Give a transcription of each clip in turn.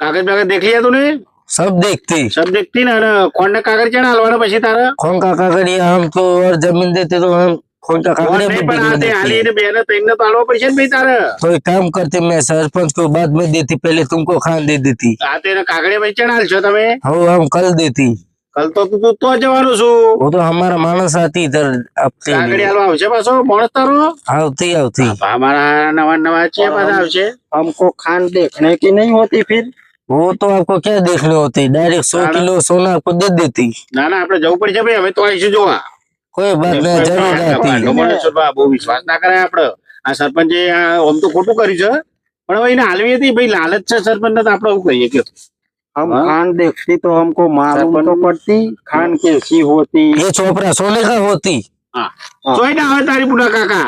કાગળ બાગળ દેખ लिया तूने सब देखती सब देखती ना અને કોણ ને કાગળ ચણા હાલવાના પછી તારે कौन का कागड़िया हमको और जमीन देते तो हम कौन का કોણ कागड़िया નહીં बुद्धि પણ આ में તે હાલી देती ને બેને ત્રણને તો હાલવા પડશે ને ભાઈ તારે तो एक काम करते मैं सरपंच को बाद में देती पहले तुमको खान दे देती આ તેને કાગળે ભાઈ ચણા હાલશો તમે हो हम कल देती કલ તો તું તું તો જવાનું છું वो तो हमारा मानस आती इधर आपके કાગળી लिए। હાલવા આવશે પાછો માણસ તારો आवती आवती અમારા નવા નવા છે પાછા આવશે हमको खान देखने की नहीं होती फिर वो तो आपको क्या देखने होती डायरेक्ट सौ सारा- किलो सोना आपको दे देती ના ના આપણે જવું પડશે ભાઈ અમે તો આવીશું જોવા कोई बात नहीं जरूर आती ગમણેશ્વર બહુ વિશ્વાસ ના કરાય આપડે આ સરપંચે આ આમ તો ખોટું કર્યું છે પણ હવે એને હાલવી હતી ભાઈ લાલચ છે સરપંચ ને તો આપડે શું કહીએ કે हम हाँ? खान देखती तो हमको मालूम तो पड़ती खान कैसी होती ये चोपड़ा सोने का होती હા જોઈ ના હોય તારી બુડા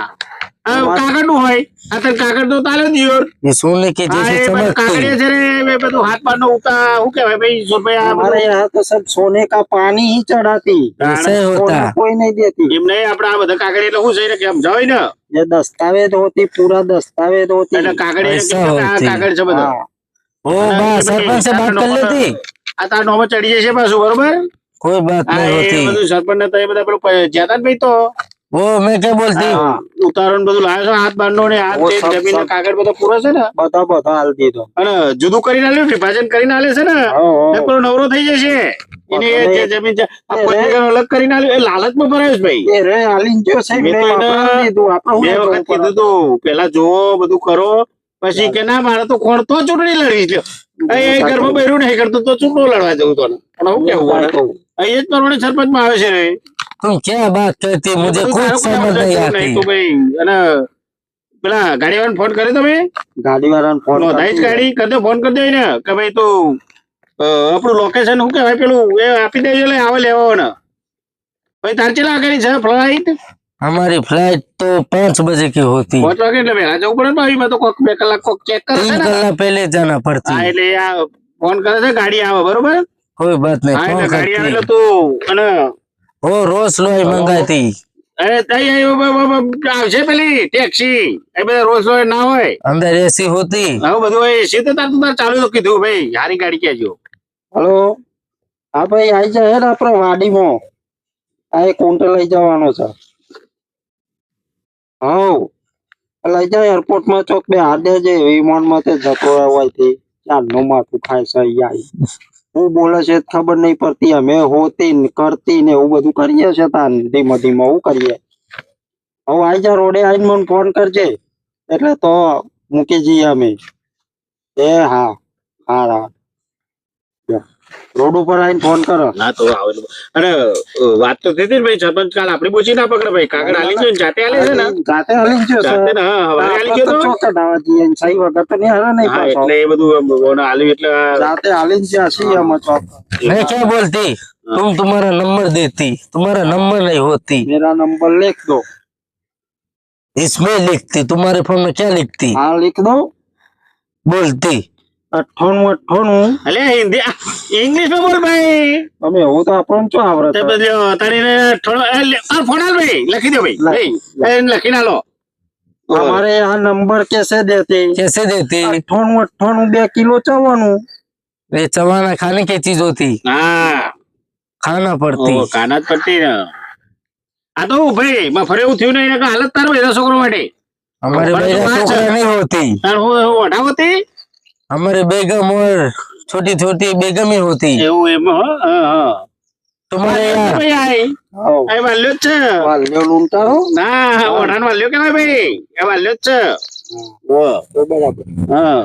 કાકા આ કાગળ નું હોય આ તને કાગળ તો તાલે દિયોર ये सोने के હા जैसे એ બધું કાગળિયા चमकती છે રે એ બધું હાથ પાડ નો ઉતા શું કહેવાય ભાઈ સોનભાઈ આ हमारे બધું यहाँ तो सब सोने का पानी ही चढ़ाती ऐसा ही सोना होता कोई नहीं देती એમ નહીં આપડે આ બધા કાગળ એટલે શું છે કે સમજાવે ને ये दस्तावेज होती पूरा दस्तावेज होती એટલે કાગળ ऐसा આ होती। કાગળ છે બધા हाँ, वो हाँ, बात ये सरपंच से बात कर लेती આ તાર નોમાં ચડી જશે પાછું બરોબર कोई बात આ नहीं એ होती બધું સરપંચ ને તો એ બધા પેલું પ- જ્યાં તા ને ભાઈ તો ઓ જમીન કાગળ બધો પૂરો છે વિભાજન કરીને આલે નવરો થઈ જશે. અલગ કરીને આલ્યું. એ લાલચમાં ભાઈ. આપણે કીધું તો પેલા જોવો બધું કરો. પછી કે ના મારે તો કોણ તો ચૂંટણી લડી લ્યો એ ઘરમાં બેરું નહીં કરતું તો ચૂંટણી લડવા જવું તો કેવું એ જ તરણે સરપંચમાં આવે છે નહીં तुम क्या बात करती मुझे બધું कुछ તારું समझ કોઈ नहीं આવડે आती તો ભાઈ અને પેલા ગાડી વાળાને ફોન કર્યો તમે ગાડી વાળાને ફોન નોંધાઈ જ ગાડી કરી દો ફોન કરી દો ને કે ભાઈ તું અ, આપણું લોકેશન શું કહેવાય પેલું એ આપી દેજો એટલે આવે લેવો ને ભાઈ તાર ચેલા આગળ છે ફ્લાઇટ हमारी फ्लाइट तो पाँच बजे की होती પાંચ વાગે એટલે વહેલા જવું પડે ને ભાઈ મેં તો કોક બે કલાક કોક ચેક કરે છે तीन ને घंटा पहले जाना હા पड़ती એટલે આ ફોન કરે છે ગાડી આવે બરોબર कोई बात नहीं હા फोन એટલે ગાડી આવે करती એટલે તું અને ઓ રોસ લોહી મંગાતી અરે તઈ આવશે પેલી ટેક્સી. એ બધા રોસ લોહી ના હોય. અંદર એસી હોતી. હા બધું એસી તો તાર તાર ચાલુ કીધું ભાઈ. હારી ગાડી કેજો હલો? હા ભાઈ આવી જાય ને આપણે વાડીમાં. આ એક કોન્ટે લઈ જવાનો છે. હા લઈ જાય એરપોર્ટમાં ચોક બે હાર દેજે વિમાનમાં તે જતો હોયથી ચારનું માથું ખાય છે અહીંયા. હું બોલે છે, ખબર નહીં પડતી અમે હોતી કરતી ને એવું બધું કરીએ છે તાન, ધીમે ધીમે હું કરીએ. હવે આવી જા રોડે આવીને મને ફોન કરજે. એટલે તો મૂકી જઈએ અમે. એ હા હા હા. રોડ ઉપર આવીને ફોન કરો ના તો આવે તો. અને અ, વાત તો થઈ હતી ને ભાઈ સરપંચ કાલ આપડી બોચી ના પકડે ભાઈ કાગળ હાલી ગયો ને જાતે હાલે છે ને જાતે હાલી ગયો છે જાતે ને હા હવારે હાલી ગયો તો ચોકડ આવવા જઈએ ને સહી વગર તો નહીં હાલે નહીં હા પાછો એટલે એ બધું આમ ઓને હાલ્યું એટલે આ જાતે હાલી જ્યાં છીએ અમે ચોક मैं क्या बोलती तुम तुम्हारा नंबर देती तुम्हारा नंबर नहीं होती मेरा नंबर लिख दो इसमें लिखती तुम्हारे फोन में क्या लिखती हाँ लिख दो बोलती અઠાણું અઠાણું અલે હિન્દી ઇંગ્લિશમાં બોલ ભાઈ. અમે હું તો આપણો શું આવડે તે બદલ્યો તારીને થોડો આ ફોન ભાઈ લખી દો ભાઈ. એને લખી ના અમારે આ નંબર કેસે દેતે? કેસે દેતે? અઠાણું અઠાણું બે કિલો ચવાનું એ ચવાના ખાને કે ચીજ હોતી હા ખાના પડતી. ખાના પડતી ને. આ તો ભાઈ માં ફરે એવું થયું નહીં હાલત તારો છોકરો માટે. અમારે ભાઈ છોકરા નહીં હોતી. તાર હું ઓઢા हमारे बेगम और छोटी छोटी बेगम ही होती એવું એમ હો હા હા तुम्हारे यहाँ ભાઈ આય હાઉ. આય વાલ્યો જ છે વાલ્યો લૂંટારો ના વઢાણ વાલ્યો કેવાય ભાઈ એ વાલ્યો જ છે ઓ તો બરાબર હા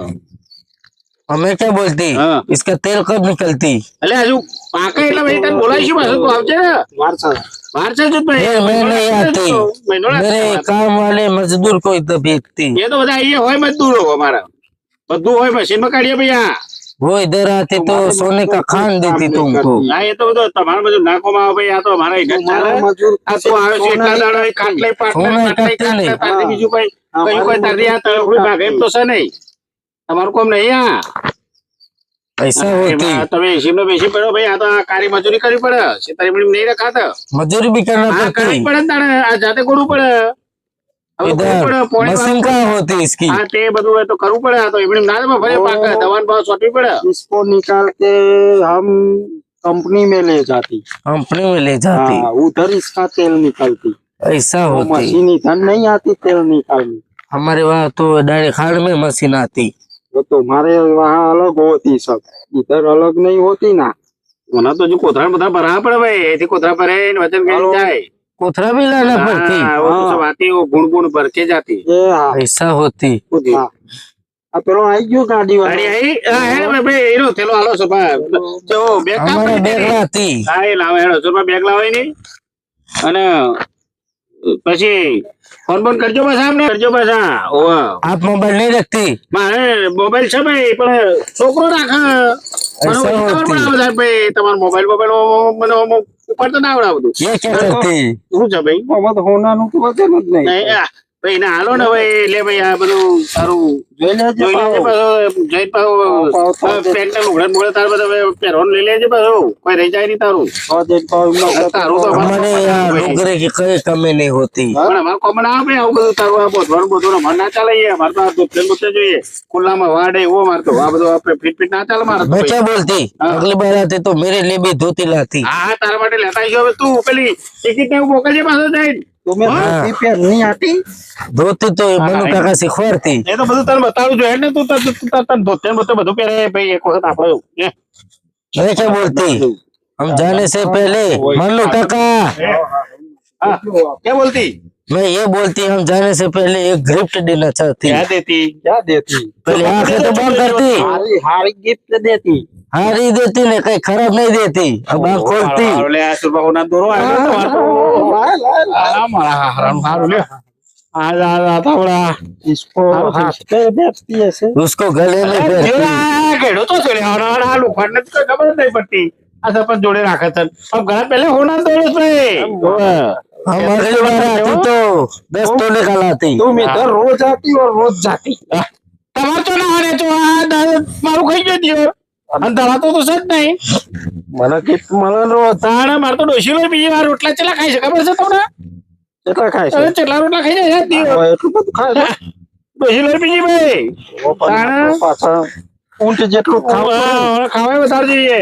और मैं क्या बोलती हाँ। इसका तेल कब निकलती એટલે હજુ પાકા એટલે ભાઈ તને બોલાવીશું પાછું તું આવજે ને વાર છે બહાર છે જ ભાઈ ये मैं नहीं आती મહિનો मेरे લાગશે. काम वाले मजदूर को इधर भेजती એ તો બધા અહીંયા હોય મજદૂરો અમારા બધું હોય મશીનમાં કાઢીએ ભાઈ આ वो इधर आती तो सोने का खान देती तुमको ના એ તો બધું તમારે બધું નાખવામાં આવે ભાઈ આ તો અમારા હિસાબ ચાલે મારા મજૂર આ તો આવે છે એટલા દાડા એ ખાટલે પાટલે સોના પાટલે કાઢતી ખાટલે નહીં. તારથી બીજું કઈ હા, કયું કોઈ તારથી આ તળખું ભાગે એમ તો છે નહીં તમારું કોમ નહીં આ ऐसा होती એમાં તમે એસી માં બેસી પડો ભાઈ આ તો આ કારી મજૂરી કરવી પડે સિતારી મિનિટ નહીં રખાતા मजदूरी भी करना આ કરવી पड़ती પડે ને તાણે આ જાતે કરવું પડે कंपनी में ले जाती कंपनी में ले जाती उधर इसका तेल निकलती ऐसा होती मशीन इधर नहीं आती तेल निकालनी हमारे वहाँ तो डायरेक्ट खाड़ में मशीन आती वो तो हमारे वहाँ अलग होती सब इधर अलग नहीं होती ना वना तो जो कोथरा बता भरा पड़े भाई ऐसे कोथरा भरे वजन कैसे जाए કોથરાબીલા ના ભરતી વાતી ગુણ ગુણ ભરકે જાતી. પૈસા હોતી. બેગ અમારે બેગ હા એ લાવે હેડો બેગ લાવે ની અને પછી ફોન બોન કરજો બસ આમને કરજો બસ હા મોબાઈલ નહીં રાખતી? મારે મોબાઈલ છે ભાઈ પણ છોકરો રાખે. તમારા મોબાઈલ મોબાઈલ મને ઉપર તો ના આવડાવતું શું છે ભાઈ. મોમાં તો હોનાનું તો વગર જ નહીં. ભાઈ એને હાલો ને ભાઈ લે ભાઈ આ બધું સારું. જોઈ લેજે જઈ પાછો પેન્ટ ઉઘડે મોડે તાર બધા પહેરવાનું લઈ લેજો પાછો. કોઈ રહી જાય નહીં તારું. તારું તો મને ડુંગરે કઈ કમી નહીં હોતી. પણ અમારે કોમન આવે આવું બધું તારું આ બોધવાનું બોધવાનું અમારે ના ચાલે અમારે તો આ દુધન બોતે જોઈએ. ખુલ્લામાં વાડે એવો મારતો આ બધું આપણે ફીટ ફીટ ના ચાલે મારે બેટા બોલતી? અગલી બાર હતી તો મેરે લે ધોતી લાતી હા તારા માટે લેતા આવ્યો તું પેલી ટિકિટ ને એવું મોકલજે પાછો જઈને. तुम्हें हाँ। धोती पहननी आती धोती तो ये मनु काका सिखवाड़ती એ તો બધું તને બતાવું જોઈએ ને તું તને તું તને ધોતે ને બોતે બધું પહેરે ભાઈ એક વખત આપણે એવું. હે. मैं क्या बोलती हम जाने से पहले मनु काका હા क्या बोलती मैं ये बोलती हम जाने से पहले एक गिफ्ट देना चाहती क्या देती क्या देती पहले आंखें तो बोल करती हारी गिफ्ट देती हारी देती ने कहीं खराब नहीं देती अब आंख खोलती हारोले आ इसको उसको गले में तो चले खबर नहीं पड़ती ऐसा पर जोड़े रखा था अब घर पहले होना दो उसमें પણ ઘણા પહેલા હોના દોરો છે ઓવે. हम अगली बार आती तो दस तोले का लाती तुम इधर रोज आती और रोज जाती તમારે તો ના હારે તો આ દાદા મારું ખાઈ ગયો દિયો. અને તારા તો તો છે જ નહીં મને gift મળે ને રોજ તાણે મારે તો ડોશી લો બીજી વાર રોટલા ચેલા ખાઈ છે ખબર છે તમને કેટલા ખાય તમે છે ચેટલા રોટલા ખાઈ જાય દિયો. હવે એટલું બધું ખાય છે ડોશી લો બીજી ભાઈ ઓ પણ તાણે? પાછા ઊંટ જેટલું ખાવું પડે. હા, હવે ખાવાય વધારે જોઈએ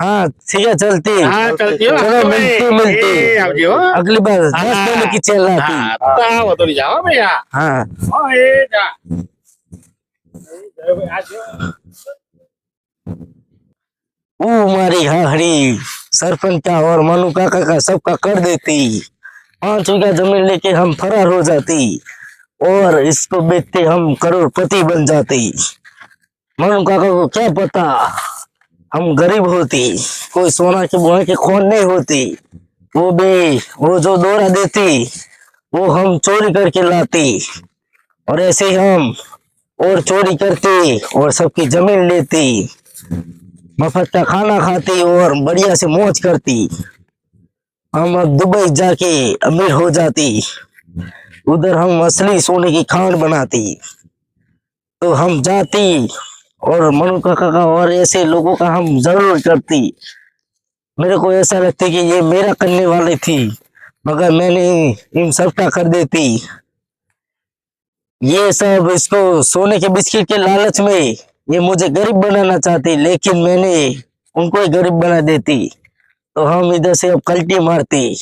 हाँ ठीक है चलती हाँ। चलती मिलती मिलती। अगली बार रास्ते में की चल रहा हाँ हाँ। मारी हरी सरपंच का और मनु काका का सबका कर देती। पाँच बीघा ज़मीन लेके हम फरार हो जाती और इसको बेचते हम करोड़पति बन जाती। मनु काका को क्या पता? हम गरीब होती, कोई सोना के बुआ की खोन नहीं होती। वो भी, वो जो दौरा देती, वो हम चोरी करके लाती। और ऐसे ही हम और चोरी करती और सबकी ज़मीन लेती। मफत का खाना खाती और बढ़िया से मौज करती। हम अब दुबई जाके अमीर हो जाती। उधर हम असली सोने की खान बनाती। तो हम जाती और मनु काका का और ऐसे लोगों का हम ज़रूर करती। मेरे को ऐसा लगता कि ये मेरा करने वाली थी, मगर मैंने इन सबका कर देती। ये सब इसको सोने के बिस्किट के लालच में ये मुझे गरीब बनाना चाहती, लेकिन मैंने उनको ही गरीब बना देती। तो हम इधर से अब कल्टी मारती।